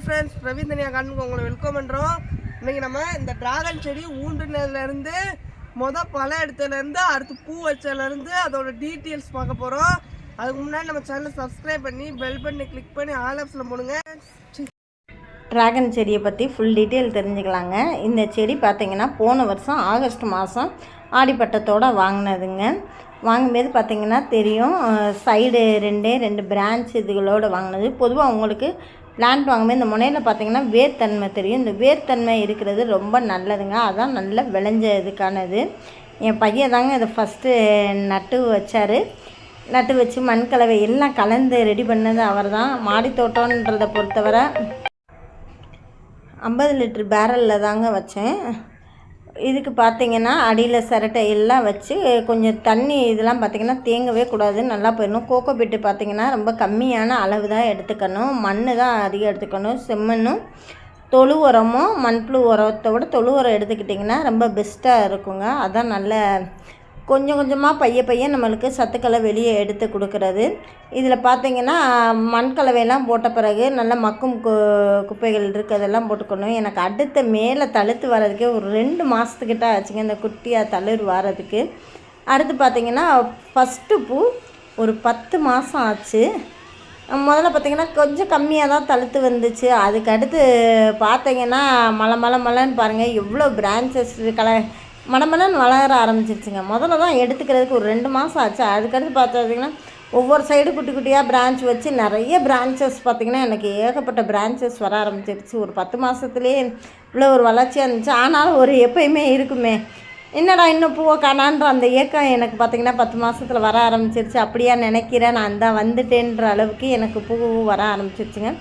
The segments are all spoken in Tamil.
ஹாய் ஃப்ரெண்ட்ஸ் பிரவீன் தனியா உங்களை வெல்கம் பண்ணுறோம் இன்றைக்கி நம்ம இந்த டிராகன் செடி ஊண்டுனதுலேருந்து மொதல் பழம் எடுத்ததுலேருந்து அடுத்து பூ வச்சதுலேருந்து அதோட டீட்டெயில்ஸ் பார்க்க போகிறோம் அதுக்கு முன்னாடி நம்ம சேனலை சப்ஸ்கிரைப் பண்ணி பெல் பண்ணி கிளிக் பண்ணி ஆல் ஆப்ஸில் போடுங்க. ட்ராகன் செடியை பற்றி ஃபுல் டீட்டெயில் தெரிஞ்சுக்கலாங்க. இந்த செடி பார்த்திங்கன்னா போன வருஷம் ஆகஸ்ட் மாதம் ஆடிப்பட்டத்தோடு வாங்கினதுங்க. வாங்கும்போது பார்த்திங்கன்னா தெரியும் சைடு ரெண்டே ரெண்டு பிரான்ச் இதுகளோடு வாங்கினது. பொதுவாக உங்களுக்கு பிளான்ட் வாங்கும்போது இந்த முனையில் பார்த்திங்கன்னா வேர்த்தன்மை தெரியும். இந்த வேர்த்தன்மை இருக்கிறது ரொம்ப நல்லதுங்க. அதான் நல்ல விளைஞ்ச இதுக்கானது. என் பையன் தாங்க இதை ஃபஸ்ட்டு நட்டு வச்சார். நட்டு வச்சு மண் கலவை எல்லாம் கலந்து ரெடி பண்ணது அவர் தான் மாடி பொறுத்தவரை ஐம்பது லிட்ரு பேரலில் தாங்க வச்சேன். இதுக்கு பார்த்தீங்கன்னா அடியில் சிரட்டை எல்லாம் வச்சு கொஞ்சம் தண்ணி இதெல்லாம் பார்த்தீங்கன்னா தேங்கவே கூடாது நல்லா போயிடணும். கோகோ பிட்டு பார்த்திங்கன்னா ரொம்ப கம்மியான அளவு தான் எடுத்துக்கணும். மண் தான் அதிகம் எடுத்துக்கணும். செம்மண்ணும் தொழு உரமும் மண்புழு உரத்தை விட தொழு உரம் எடுத்துக்கிட்டிங்கன்னா ரொம்ப பெஸ்ட்டாக இருக்குங்க. அதான் நல்ல கொஞ்சம் கொஞ்சமாக பைய பைய நம்மளுக்கு சத்துக்களை வெளியே எடுத்து கொடுக்கறது. இதில் பார்த்தீங்கன்னா மண் கலவையெல்லாம் போட்ட பிறகு நல்ல மக்கும் கு குப்பைகள் இருக்கிறதெல்லாம் போட்டுக்கணும். எனக்கு அடுத்த மேலே தழுத்து வர்றதுக்கே ஒரு ரெண்டு மாதத்துக்கிட்ட ஆச்சுங்க இந்த குட்டியாக தளிர் வர்றதுக்கு அடுத்து பார்த்தீங்கன்னா ஃபஸ்ட்டு பூ ஒரு பத்து மாதம் ஆச்சு. முதல்ல பார்த்தீங்கன்னா கொஞ்சம் கம்மியாக தான் தழுத்து வந்துச்சு. அதுக்கு அடுத்து பார்த்தீங்கன்னா மலை மலை மலைன்னு பாருங்கள் எவ்வளோ பிரான்ச்சஸ் கல மலமலன்னு வளர ஆரம்பிச்சிருச்சுங்க. முதல்ல தான் எடுத்துக்கிறதுக்கு ஒரு ரெண்டு மாதம் ஆச்சு. அதுக்கடுத்து பார்த்தீங்கன்னா ஒவ்வொரு சைடு குட்டி குட்டியாக பிரான்ச் வச்சு நிறைய பிரான்ச்சஸ் பார்த்திங்கன்னா எனக்கு ஏகப்பட்ட பிரான்ச்சஸ் வர ஆரம்பிச்சிருச்சு. ஒரு பத்து மாதத்துலேயே இவ்வளோ ஒரு வளர்ச்சியாக இருந்துச்சு. ஆனாலும் ஒரு எப்பயுமே இருக்குமே. என்னடா இன்னும் பூவை காணான்ற அந்த ஏக்கம் எனக்கு பார்த்திங்கன்னா பத்து மாதத்தில் வர ஆரம்பிச்சிருச்சு. அப்படியா நினைக்கிறேன். நான் தான் வந்துட்டேன்ற அளவுக்கு எனக்கு பூ வர ஆரம்பிச்சிருச்சுங்க.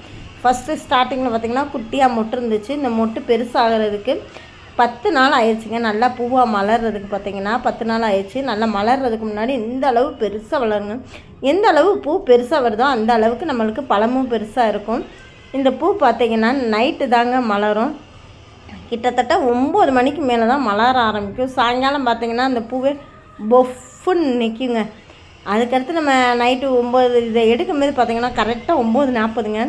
ஃபஸ்ட்டு ஸ்டார்டிங்கில் பார்த்திங்கன்னா குட்டியாக மொட்டு இருந்துச்சு. இந்த மொட்டு பெருசாகிறதுக்கு பத்து நாள் ஆயிடுச்சுங்க. நல்லா பூவாக மலர்றதுக்கு பார்த்தீங்கன்னா பத்து நாள் ஆயிடுச்சு. நல்லா மலர்றதுக்கு முன்னாடி இந்த அளவு பெருசாக வளருங்க. எந்த அளவு பூ பெருசாக வருதோ அந்த அளவுக்கு நம்மளுக்கு பழமும் பெருசாக இருக்கும். இந்த பூ பார்த்தீங்கன்னா நைட்டு தாங்க மலரும். கிட்டத்தட்ட ஒம்பது மணிக்கு மேலே தான் மலர ஆரம்பிக்கும். சாயங்காலம் பார்த்தீங்கன்னா அந்த பூவே பொஃப்புன்னு நிற்குங்க அதுக்கடுத்து நம்ம நைட்டு ஒம்பது இதை எடுக்கும்போது பார்த்தீங்கன்னா கரெக்டாக ஒம்பது நாற்பதுங்க.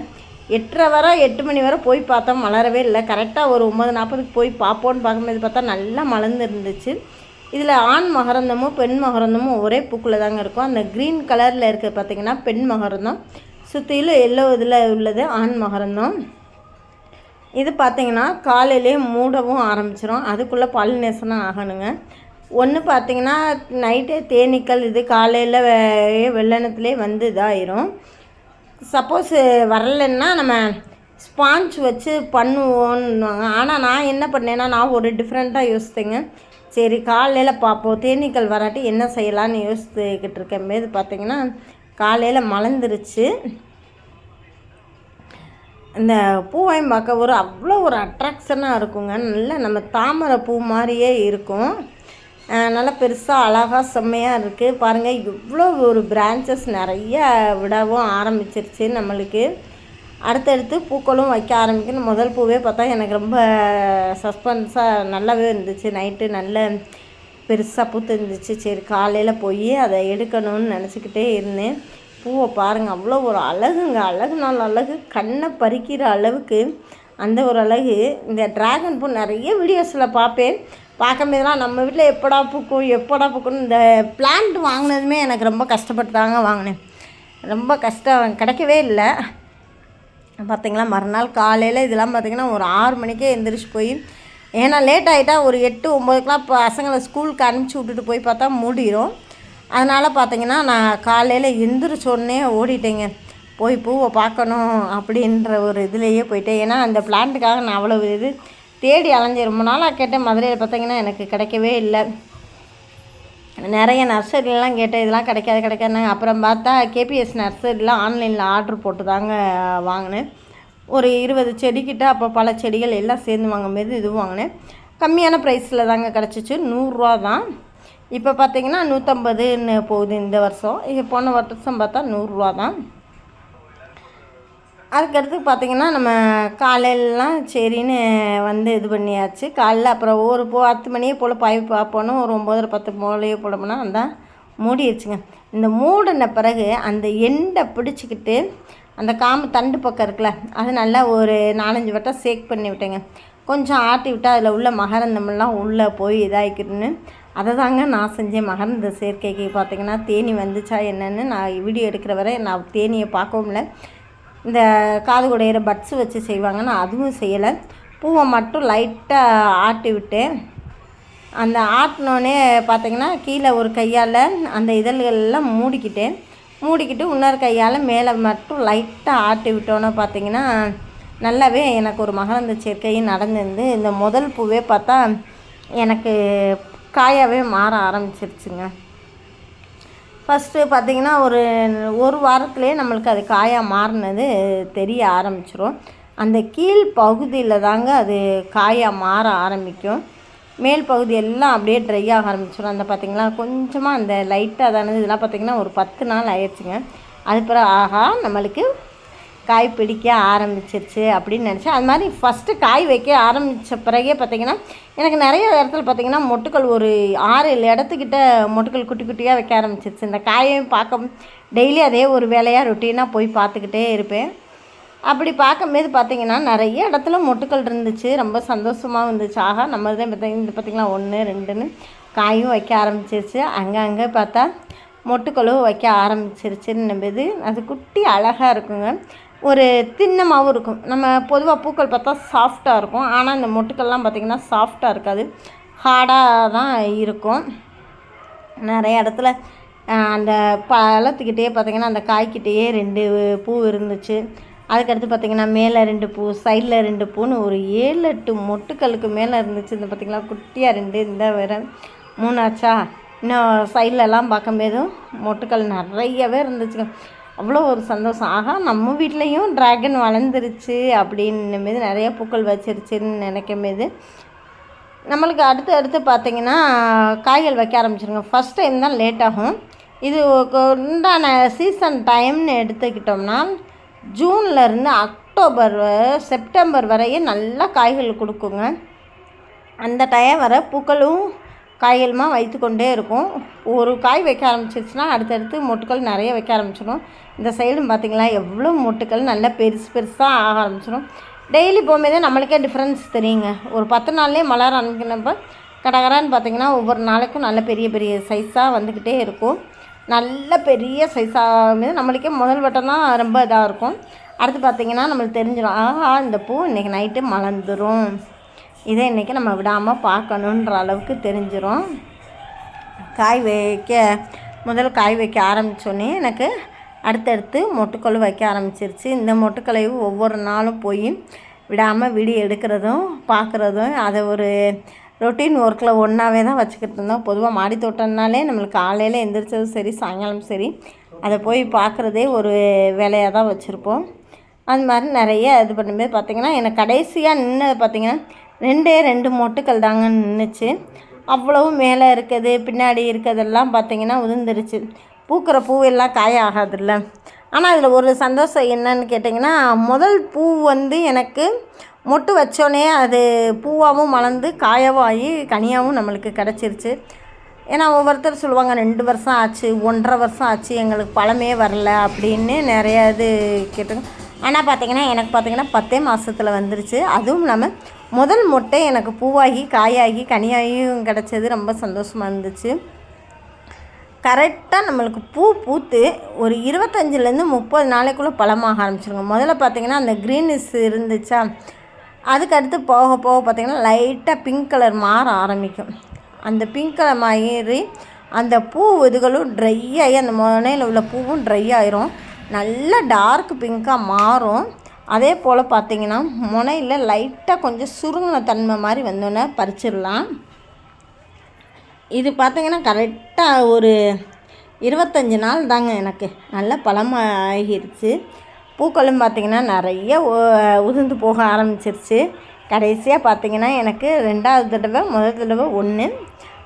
எட்டரை வர எட்டு மணி வரை போய் பார்த்தா மலரவே இல்லை. கரெக்டாக ஒரு ஒம்பது நாற்பதுக்கு போய் பார்ப்போன்னு பார்க்கும்போது பார்த்தா நல்லா மலர்ந்து இருந்துச்சு இதில் ஆண் மகரந்தமும் பெண் மகரந்தமும் ஒரே பூக்கில் தாங்க இருக்கும். அந்த க்ரீன் கலரில் இருக்கிறது பார்த்திங்கன்னா பெண் மகரந்தம். சுற்றிலும் எல்லோ இதில் உள்ளது ஆண் மகரந்தம். இது பார்த்திங்கன்னா காலையிலே மூடவும் ஆரம்பிச்சிடும் அதுக்குள்ளே பாலினேசனாக ஆகணுங்க. ஒன்று பார்த்தீங்கன்னா நைட்டே தேனீக்கள் இது காலையில் வெள்ளனத்துலேயே வந்து இதாயிரும். சப்போஸ் வரலைன்னா நம்ம ஸ்பாஞ்ச் வச்சு பண்ணுவோன்னுவாங்க ஆனால் நான் என்ன பண்ணேன்னா நான் ஒரு டிஃப்ரெண்ட்டாக யோசித்தேங்க. சரி காலையில் பார்ப்போம். தேனீக்கள் வராட்டி என்ன செய்யலான்னு யோசித்துக்கிட்டு இருக்கேன். போது பார்த்தீங்கன்னா காலையில் மலர்ந்துருச்சு. இந்த பூவையும் பார்க்க ஒரு அவ்வளோ ஒரு அட்ராக்ஷனாக இருக்குங்க. நல்ல நம்ம தாமரை பூ மாதிரியே இருக்கும். நல்லா பெருசாக அழகாக செம்மையாக இருக்குது பாருங்கள் இவ்வளோ ஒரு பிரான்ச்சஸ் நிறைய விடவும் ஆரம்பிச்சிருச்சு நம்மளுக்கு. அடுத்தடுத்து பூக்களும் வைக்க ஆரம்பிக்கணும். முதல் பூவே பார்த்தா எனக்கு ரொம்ப சஸ்பென்ஸாக நல்லாவே இருந்துச்சு. நைட்டு நல்ல பெருசாக பூத்து இருந்துச்சு சரி காலையில் போய் அதை எடுக்கணும்னு நினச்சிக்கிட்டே இருந்தேன். பூவை பாருங்கள் அவ்வளோ ஒரு அழகுங்க. அழகு நாள் அழகு கண்ணை பறிக்கிற அளவுக்கு அந்த ஒரு அழகு. இந்த ட்ராகன் பூ நிறைய வீடியோஸில் பார்ப்பேன். பார்க்கும்போதெல்லாம் நம்ம வீட்டில் எப்படா பூக்கும் எப்படா பூக்கும்னு இந்த பிளான்ட் வாங்கினதுமே எனக்கு ரொம்ப கஷ்டப்பட்டு தாங்க வாங்கினேன். ரொம்ப கஷ்டம் கிடைக்கவே இல்லை. பார்த்திங்களா மறுநாள் காலையில் இதெல்லாம் பார்த்திங்கன்னா ஒரு ஆறு மணிக்கே எந்திரிச்சு போய் ஏன்னா லேட் ஆகிட்டா ஒரு எட்டு ஒம்போதுக்கெலாம் பசங்களை ஸ்கூலுக்கு அனுப்பிச்சி விட்டுட்டு போய் பார்த்தா மூடிடும் அதனால் பார்த்தீங்கன்னா நான் காலையில் எந்திரிச்சோடனே ஓடிட்டேங்க. போய் பூவை பார்க்கணும் அப்படின்ற ஒரு இதுலேயே போயிட்டேன். ஏன்னா அந்த பிளான்ட்டுக்காக நான் அவ்வளோ இது தேடி அலைஞ்சு ரொம்ப நாளாக கேட்டேன். மதுரையில் பார்த்தீங்கன்னா எனக்கு கிடைக்கவே இல்லை. நிறைய நர்சரிலாம் கேட்டேன். இதெல்லாம் கிடைக்காது கிடைக்காதுனாங்க அப்புறம் பார்த்தா கேபிஎஸ் நர்சரிலாம் ஆன்லைனில் ஆர்டர் போட்டு தாங்க வாங்கினேன். ஒரு இருபது செடிக்கிட்ட அப்போ பல செடிகள் எல்லாம் சேர்ந்து வாங்கும்போது இது வாங்கினேன். கம்மியான ப்ரைஸில் தாங்க கிடச்சிச்சு. நூறுரூவா தான். இப்போ பார்த்தீங்கன்னா நூற்றம்பதுன்னு போகுது இந்த வருஷம். இது போன வருஷம் பார்த்தா நூறுரூவா தான். அதுக்கடுத்து பார்த்திங்கன்னா நம்ம காலையிலலாம் சரின்னு வந்து இது பண்ணியாச்சு. காலைல அப்புறம் ஒரு போ பத்து மணியே போல் பாய் பார்ப்போன்னு ஒரு ஒம்போதரை பத்து போலையே போடமுன்னா அந்த மூடிடுச்சுங்க இந்த மூடின பிறகு அந்த எண்டை பிடிச்சிக்கிட்டு அந்த காம்பு தண்டு பக்கம் இருக்குல்ல அது நல்லா ஒரு நாலஞ்சு வட்டம் சேக் பண்ணி விட்டேங்க. கொஞ்சம் ஆட்டி விட்டால் அதில் உள்ள மகரந்தமெல்லாம் உள்ளே போய் இதாகிக்கிட்டுன்னு அதை தாங்க நான் செஞ்சேன். மகரந்த சேர்க்கைக்கு பார்த்தீங்கன்னா தேனி வந்துச்சா என்னென்னு நான் வீடியோ எடுக்கிற வரை நான் தேனியை பார்க்கவும் இல்லை. இந்த காது குடையிற பட்ஸு வச்சு செய்வாங்கன்னு அதுவும் செய்யலை. பூவை மட்டும் லைட்டாக ஆட்டி விட்டேன் அந்த ஆட்டினோடனே பார்த்திங்கன்னா கீழே ஒரு கையால் அந்த இதழ்கள் எல்லாம் மூடிக்கிட்டேன் மூடிக்கிட்டு இன்னொரு கையால் மேலே மட்டும் லைட்டாக ஆட்டி விட்டோன்னே பார்த்தீங்கன்னா நல்லாவே எனக்கு ஒரு மகரந்த சேர்க்கையும் நடந்திருந்து இந்த முதல் பூவே பார்த்தா எனக்கு காயாகவே மாற ஆரம்பிச்சிருச்சுங்க. ஃபஸ்ட்டு பார்த்திங்கன்னா ஒரு ஒரு வாரத்துலேயே நம்மளுக்கு அது காயாக மாறினது தெரிய ஆரம்பிச்சிரும். அந்த கீழ் பகுதியில் தாங்க அது காயாக மாற ஆரம்பிக்கும். மேல் பகுதி எல்லாம் அப்படியே ட்ரை ஆக ஆரம்பிச்சிடும் அந்த பார்த்திங்களா கொஞ்சமாக அந்த லைட்டாக தானது இதெல்லாம் பார்த்திங்கன்னா ஒரு பத்து நாள் ஆயிடுச்சுங்க. அது பிறகு ஆஹா நம்மளுக்கு காய் பிடிக்க ஆரம்பிச்சிருச்சு அப்படின்னு நினச்சேன். அது மாதிரி ஃபஸ்ட்டு காய் வைக்க ஆரம்பித்த பிறகே பார்த்திங்கன்னா எனக்கு நிறைய இடத்துல பார்த்திங்கன்னா மொட்டுக்கள் ஒரு ஆறு ஏழு இடத்துக்கிட்ட மொட்டுக்கள் குட்டி குட்டியாக வைக்க ஆரம்பிச்சிருச்சு. இந்த காயையும் பார்க்க டெய்லி அதே ஒரு வேலையாக ரொட்டீனாக போய் பார்த்துக்கிட்டே இருப்பேன். அப்படி பார்க்கும்போது பார்த்திங்கன்னா நிறைய இடத்துல மொட்டுக்கள் இருந்துச்சு. ரொம்ப சந்தோஷமாக இருந்துச்சு. ஆகா நம்ம தான் பார்த்தீங்க பார்த்திங்கன்னா ஒன்று ரெண்டுன்னு காயும் வைக்க ஆரம்பிச்சிருச்சு. அங்கங்கே பார்த்தா மொட்டுக்களும் வைக்க ஆரம்பிச்சிருச்சுன்னும்போது அது குட்டி அழகாக இருக்குங்க. ஒரு திண்ணமாகவும் இருக்கும். நம்ம பொதுவாக பூக்கள் பார்த்தா சாஃப்டாக இருக்கும். ஆனால் இந்த மொட்டுக்கள்லாம் பார்த்திங்கன்னா சாஃப்டாக இருக்காது. ஹார்டாக தான் இருக்கும். நிறைய இடத்துல அந்த பழத்துக்கிட்டேயே பார்த்திங்கன்னா அந்த காய்க்கிட்டேயே ரெண்டு பூ இருந்துச்சு. அதுக்கடுத்து பார்த்திங்கன்னா மேலே ரெண்டு பூ சைடில் ரெண்டு பூன்னு ஒரு ஏழு எட்டு மொட்டுக்களுக்கு மேலே இருந்துச்சு. இந்த பார்த்திங்களா குட்டியாக ரெண்டு இந்த வேற மூணாச்சா இன்னும் சைட்லலாம் பார்க்கும்போதும் மொட்டுக்கள் நிறையவே இருந்துச்சுங்க. அவ்வளோ ஒரு சந்தோஷம். ஆகா நம்ம வீட்லேயும் ட்ராகன் வளர்ந்துருச்சு அப்படின்னும் போது நிறைய பூக்கள் வச்சிருச்சுன்னு நினைக்கும் போது நம்மளுக்கு அடுத்து அடுத்து பார்த்தீங்கன்னா காய்கள் வைக்க ஆரம்பிச்சிருங்க. ஃபஸ்ட் டைம் தான் லேட் ஆகும். இது உண்டான சீசன் டைம்னு எடுத்துக்கிட்டோம்னா ஜூன்ல இருந்து அக்டோபர் செப்டம்பர் வரையும் நல்லா காய்கள் கொடுக்குங்க. அந்த டைம் வர பூக்களும் காய்களுமா வைத்து கொண்டே இருக்கும். ஒரு காய் வைக்க ஆரம்பிச்சிருச்சுன்னா அடுத்தடுத்து மொட்டுக்கள் நிறைய வைக்க ஆரம்பிச்சிடும் இந்த சைடும் பார்த்திங்கன்னா எவ்வளோ மொட்டுக்கள் நல்லா பெருசு பெருசாக ஆக ஆரம்பிச்சிடும் டெய்லி போகும்போது நம்மளுக்கே டிஃப்ரென்ஸ் தெரியுங்க. ஒரு பத்து நாள்லேயே மலர ஆரம்பிக்கிறப்ப கடகரான்னு பார்த்தீங்கன்னா ஒவ்வொரு நாளைக்கும் நல்ல பெரிய பெரிய சைஸாக வந்துக்கிட்டே இருக்கும். நல்ல பெரிய சைஸாக நம்மளுக்கே முதல் வட்டம் தான் ரொம்ப இதாக இருக்கும். அடுத்து பார்த்திங்கன்னா நம்மளுக்கு தெரிஞ்சிடும் ஆஹா இந்த பூ இன்றைக்கி நைட்டு மலர்ந்துடும் இதை இன்றைக்கி நம்ம விடாமல் பார்க்கணுன்ற அளவுக்கு தெரிஞ்சிடும் காய் வைக்க முதல் காய் வைக்க ஆரம்பித்தோடனே எனக்கு அடுத்தடுத்து மொட்டுக்கள் வைக்க ஆரம்பிச்சிருச்சு. இந்த மொட்டுக்களையும் ஒவ்வொரு நாளும் போய் விடாமல் வீடியோ எடுக்கிறதும் பார்க்குறதும் அதை ஒரு ரொட்டீன் ஒர்க்கில் ஒன்றாவே தான் வச்சுக்கிட்டு இருந்தோம். பொதுவாக மாடி தோட்டம்னாலே நம்மளுக்கு காலையில் எந்திரிச்சதும் சரி சாயங்காலம் சரி அதை போய் பார்க்குறதே ஒரு வேலையாக தான் வச்சுருப்போம். அது மாதிரி நிறைய இது பண்ணும்போது பார்த்திங்கன்னா எனக்கு கடைசியாக நின்று பார்த்திங்கன்னா ரெண்டே ரெண்டு மொட்டுக்கள் தாங்க நின்றுச்சு அவ்வளவு மேலே இருக்குது பின்னாடி இருக்கிறதெல்லாம் பார்த்திங்கன்னா உதிர்ந்துருச்சு. பூக்கிற பூவெல்லாம் காய ஆகாதுல்ல. ஆனால் அதில் ஒரு சந்தோஷம் என்னன்னு கேட்டிங்கன்னா முதல் பூ வந்து எனக்கு மொட்டு வச்சோடனே அது பூவாகவும் மலர்ந்து காயாவும் ஆகி கனியாகவும் நம்மளுக்கு கிடச்சிருச்சு. ஏன்னா ஒவ்வொருத்தர் சொல்லுவாங்க ரெண்டு வருஷம் ஆச்சு ஒன்றரை வருஷம் ஆச்சு எங்களுக்கு பழமே வரல அப்படின்னு நிறையா இது கேட்டுங்க ஆனால் பார்த்திங்கன்னா எனக்கு பார்த்தீங்கன்னா பத்தே மாதத்தில் வந்துருச்சு. அதுவும் இல்லாமல் முதல் மொட்டை எனக்கு பூவாகி காயாகி கனியாகியும் கிடச்சது. ரொம்ப சந்தோஷமாக இருந்துச்சு. கரெக்டாக நம்மளுக்கு பூ பூத்து ஒரு இருபத்தஞ்சிலேருந்து முப்பது நாளைக்குள்ளே பழமாக ஆரம்பிச்சிருங்க. முதல்ல பார்த்தீங்கன்னா அந்த க்ரீனிஸ் இருந்துச்சா? அதுக்கு அடுத்து போக போக பார்த்திங்கன்னா லைட்டாக பிங்க் கலர் மாற ஆரம்பிக்கும். அந்த பிங்க் கலர் மாறி அந்த பூ இதுகளும் ட்ரை ஆகி அந்த முனையில் உள்ள பூவும் ட்ரை ஆயிரும். நல்லா டார்க் பிங்க்காக மாறும். அதே போல் பார்த்தீங்கன்னா முனையில் லைட்டாக கொஞ்சம் சுருங்கின தன்மை மாதிரி வந்தோன்னே பறிச்சிடலாம். இது பார்த்தீங்கன்னா கரெக்டாக ஒரு இருபத்தஞ்சி நாள் தாங்க எனக்கு. நல்ல பழமாகிருச்சு பூக்களும் பார்த்தீங்கன்னா நிறைய உதிர்ந்து போக ஆரம்பிச்சிருச்சு. கடைசியாக பார்த்தீங்கன்னா எனக்கு ரெண்டாவது தடவை முதல் தடவை ஒன்று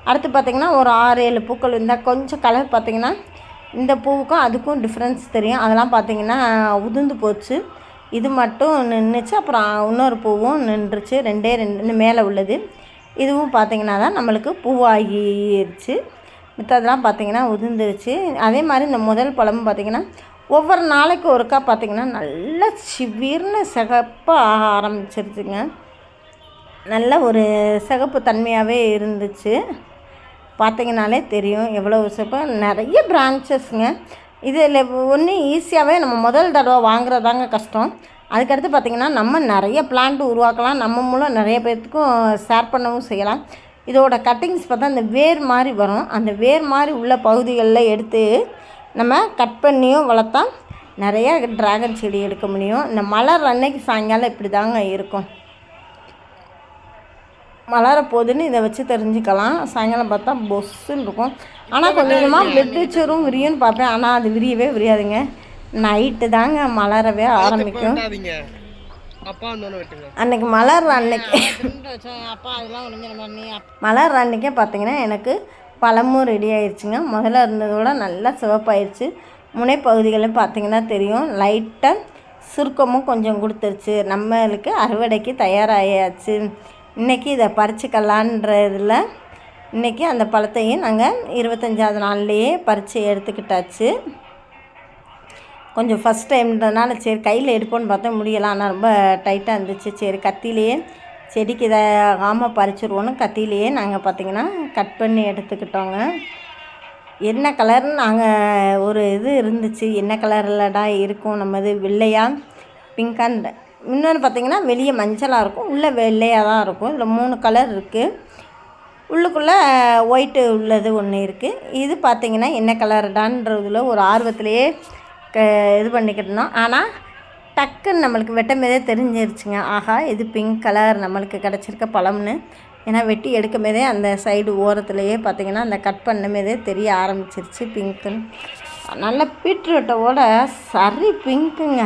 அடுத்து பார்த்திங்கன்னா ஒரு ஆறு ஏழு பூக்கள் இருந்தால் கொஞ்சம் கலர் பார்த்திங்கன்னா இந்த பூவுக்கும் அதுக்கும் டிஃப்ரென்ஸ் தெரியும். அதெல்லாம் பார்த்தீங்கன்னா உதிர்ந்து போச்சு. இது மட்டும் நின்றுச்சு அப்புறம் இன்னொரு பூவும் நின்றுச்சு. ரெண்டே ரெண்டு மேலே உள்ளது. இதுவும் பார்த்தீங்கன்னா தான் நம்மளுக்கு பூவாகிருச்சு. மித்ததெல்லாம் பார்த்திங்கன்னா உதிர்ந்துருச்சு. அதே மாதிரி இந்த முதல் பழமும் பார்த்தீங்கன்னா ஒவ்வொரு நாளைக்கு ஒருக்கா பார்த்திங்கன்னா நல்லா சிவிர்னு சிகப்பாக ஆக ஆரம்பிச்சிருச்சுங்க. நல்ல ஒரு சிகப்பு தன்மையாகவே இருந்துச்சு. பார்த்தீங்கனாலே தெரியும் எவ்வளோ சிறப்பு நிறைய பிரான்ச்சஸ்ங்க இதில் ஒன்று ஈஸியாகவே நம்ம முதல் தடவை வாங்குறதாங்க கஷ்டம். அதுக்கடுத்து பார்த்திங்கன்னா நம்ம நிறைய பிளான்ட் உருவாக்கலாம். நம்ம மூலம் நிறைய பேர்த்துக்கும் ஷேர் பண்ணவும் செய்யலாம். இதோட கட்டிங்ஸ் பார்த்தா அந்த வேர் மாதிரி வரும். அந்த வேர் மாதிரி உள்ள பகுதிகளில் எடுத்து நம்ம கட் பண்ணியும் வளர்த்தா நிறைய ட்ராகன் செடி எடுக்க முடியும். இந்த மலர் அன்னைக்கு சாயங்காலம் இப்படி தாங்க இருக்கும். மலர போகுதுன்னு இதை வச்சு தெரிஞ்சுக்கலாம். சாயங்காலம் பார்த்தா பொஸ்ஸுன்னு இருக்கும். ஆனால் கொஞ்சம் கொஞ்சமாக வெட்டிச்சரும் விரியும்னு பார்ப்பேன் ஆனால் அது விரியவே விரியாதுங்க. நைட்டு தாங்க மலரவே ஆரம்பிக்கும். அன்னைக்கு மலர் அன்னைக்கு. மலர் அன்னைக்கே பார்த்தீங்கன்னா எனக்கு பழமும் ரெடி ஆயிடுச்சுங்க முதல்ல இருந்ததோட நல்லா சிவப்பாயிருச்சு. முனைப்பகுதிகளும் பார்த்தீங்கன்னா தெரியும். லைட்டாக சுருக்கமும் கொஞ்சம் கொடுத்துருச்சு. நம்மளுக்கு அறுவடைக்கு தயாராகியாச்சு இன்றைக்கி இதை பறிச்சுக்கலான்றதில் இன்றைக்கி அந்த பழத்தையும் நாங்கள் இருபத்தஞ்சாவது நாள்லேயே பறித்து எடுத்துக்கிட்டாச்சு. கொஞ்சம் ஃபஸ்ட் டைம்ன்றதுனால சரி கையில் எடுப்போன்னு பார்த்தா முடியலாம் ஆனால் ரொம்ப டைட்டாக இருந்துச்சு. சரி கத்திலேயே செடிக்கு இதை ஆமாம் பறிச்சிருவோன்னு கத்திலேயே நாங்கள் பார்த்திங்கன்னா கட் பண்ணி எடுத்துக்கிட்டோங்க. என்ன கலர்னு நாங்கள் ஒரு இது இருந்துச்சு. என்ன கலர்லடா இருக்கும்? நம்ம இது வெள்ளையா பிங்கான் இன்னொன்று பார்த்திங்கன்னா வெளியே மஞ்சளாக இருக்கும். உள்ளே வெள்ளையாக தான் இருக்கும். இதில் மூணு கலர் இருக்குது உள்ளுக்குள்ளே ஒயிட்டு உள்ளது ஒன்று இருக்குது இது பார்த்திங்கன்னா என்ன கலர்டான்றதுல ஒரு ஆர்வத்திலேயே க இது பண்ணிக்கிட்டோம் ஆனால் டக்குன்னு நம்மளுக்கு வெட்டமேதே தெரிஞ்சிருச்சுங்க. ஆஹா இது பிங்க் கலர் நம்மளுக்கு கிடச்சிருக்க பழம்னு. ஏன்னா வெட்டி எடுக்கும்போதே அந்த சைடு ஓரத்துலேயே பார்த்திங்கன்னா அந்த கட் பண்ணமேதே தெரிய ஆரம்பிச்சிருச்சு பிங்க்குன்னு நல்ல பீட்ரூட்டோட சரி பிங்க்குங்க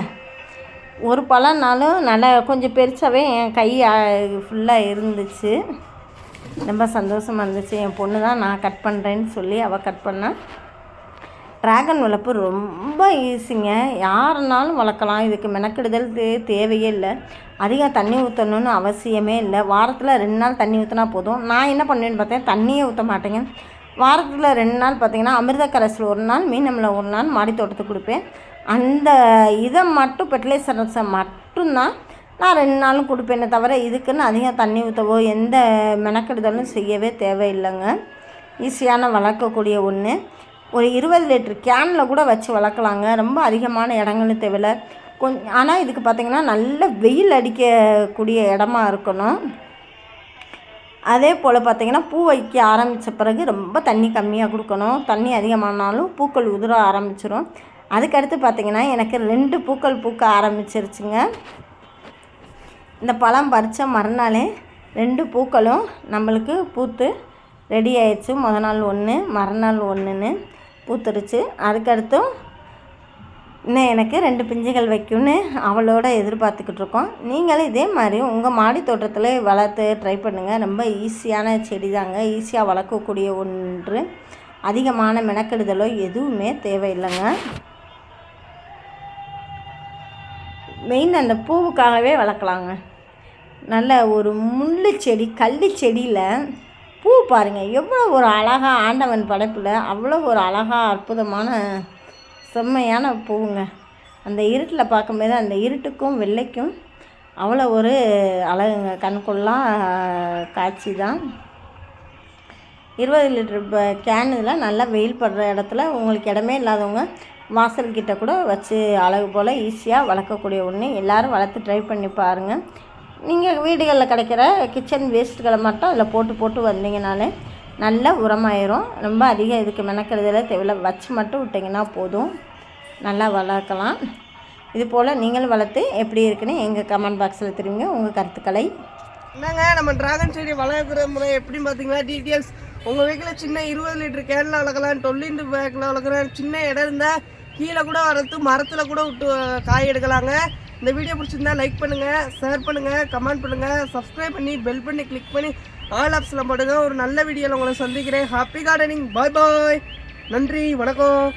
ஒரு பழம்னாலும் நல்லா கொஞ்சம் பெருசாகவே என் கை ஃபுல்லாக இருந்துச்சு. ரொம்ப சந்தோஷமாக இருந்துச்சு. என் பொண்ணு தான் நான் கட் பண்ணுறேன்னு சொல்லி அவள் கட் பண்ணா. ட்ராகன் வளர்ப்பு ரொம்ப ஈஸிங்க யாருனாலும் வளர்க்கலாம். இதுக்கு மெனக்கெடுதல் தே- தேவையே இல்லை. அதிகம் தண்ணி ஊற்றணும்னு அவசியமே இல்லை. வாரத்தில் ரெண்டு நாள் தண்ணி ஊற்றினா போதும். நான் என்ன பண்ணுவேன்னு பார்த்தேன். தண்ணியே ஊற்ற மாட்டேங்க. வாரத்தில் ரெண்டு நாள் பார்த்திங்கன்னா அமிர்த கரசில் ஒரு நாள் மீனமில் ஒரு நாள் மாடி தோட்டத்துக்கு கொடுப்பேன். அந்த இதை மட்டும் ஃபெர்டிலைசர்ஸை மட்டும்தான் நான் ரெண்டு நாளும் கொடுப்பேனே தவிர இதுக்குன்னு அதிகம் தண்ணி ஊற்றவோ எந்த மெனக்கெடுதலும் செய்யவே தேவையில்லைங்க. ஈஸியான வளர்க்கக்கூடிய ஒன்று ஒரு இருபது லிட்டர் கேனில் கூட வச்சு வளர்க்கலாங்க. ரொம்ப அதிகமான இடங்களும் தேவையில்ல கொஞ்சம் ஆனால் இதுக்கு பார்த்திங்கன்னா நல்ல வெயில் அடிக்கக்கூடிய இடமா இருக்கணும். அதே போல் பார்த்திங்கன்னா பூ வைக்க ஆரம்பித்த பிறகு ரொம்ப தண்ணி கம்மியாக கொடுக்கணும். தண்ணி அதிகமானாலும் பூக்கள் உதிர ஆரம்பிச்சிடும் அதுக்கடுத்து பார்த்திங்கன்னா எனக்கு ரெண்டு பூக்கள் பூக்க ஆரம்பிச்சிருச்சுங்க. இந்த பழம் பறித்த மறுநாளே ரெண்டு பூக்களும் நம்மளுக்கு பூத்து ரெடி ஆயிடுச்சு. முத நாள் ஒன்று மறுநாள் ஒன்றுன்னு பூத்துருச்சு. அதுக்கடுத்தும் இன்னும் எனக்கு ரெண்டு பிஞ்சுகள் வைக்கும்னு அவளோட எதிர்பார்த்துக்கிட்டு இருக்கோம். நீங்களும் இதே மாதிரி உங்கள் மாடி தோட்டத்தில் வளர்த்து ட்ரை பண்ணுங்கள் ரொம்ப ஈஸியான செடி தாங்க ஈஸியாக வளர்க்கக்கூடிய ஒன்று. அதிகமான மெனக்கெடுதலோ எதுவுமே தேவையில்லைங்க. மெயின் அந்த பூவுக்காகவே வளர்க்கலாங்க. நல்ல ஒரு முள்ளு செடி கள்ளி செடியில் பூ பாருங்கள் எவ்வளோ ஒரு அழகாக ஆண்டவன் படைப்பில் அவ்வளோ ஒரு அழகாக அற்புதமான செம்மையான பூவுங்க. அந்த இருட்டில் பார்க்கும்போது அந்த இருட்டுக்கும் வெள்ளைக்கும் அவ்வளோ ஒரு அழகுங்க. கண்கொள்ளா காட்சி தான். இருபது லிட்டர் ப கேன் இதில் நல்லா வெயில் படுற இடத்துல உங்களுக்கு இடமே இல்லாதவங்க வாசல் கிட்ட கூட வச்சு அழகு போல் ஈஸியாக வளர்க்கக்கூடிய ஒன்று எல்லோரும் வளர்த்து ட்ரை பண்ணி பாருங்கள் நீங்கள் வீடுகளில் கிடைக்கிற கிச்சன் வேஸ்ட்டுகளை மட்டும் அதில் போட்டு போட்டு வந்தீங்கனாலே நல்ல உரமாயிரும். ரொம்ப அதிகம் இதுக்கு மெனக்கிறதுல தேவையில்ல வச்சு மட்டும் விட்டிங்கன்னா போதும். நல்லா வளர்க்கலாம். இது போல் நீங்களும் வளர்த்து எப்படி இருக்குன்னு எங்கள் கமெண்ட் பாக்ஸில் தெரிவிங்க. உங்கள் கருத்துக்களை. என்னங்க நம்ம டிராகன் செடி வளர்க்குற முறை எப்படின்னு பார்த்தீங்கன்னா டீட்டெயில்ஸ் உங்கள் வீட்டில் சின்ன இருபது லிட்டர் கேனில் வளர்க்கலாம் டொல்லிண்டு பேக்கில் வளர்க்குறேன். சின்ன இடம் இருந்தால் கீழே கூட வளர்த்து மரத்தில் கூட விட்டு காய் எடுக்கலாங்க. இந்த வீடியோ பிடிச்சிருந்தா லைக் பண்ணுங்கள் ஷேர் பண்ணுங்கள் கமெண்ட் பண்ணுங்கள் சப்ஸ்கிரைப் பண்ணி பெல் பண்ணி கிளிக் பண்ணி ஆல் ஆப்ஸில் போடுங்க. ஒரு நல்ல வீடியோவில் உங்களை சந்திக்கிறேன். ஹாப்பி கார்டனிங் பாய் பாய் நன்றி வணக்கம்.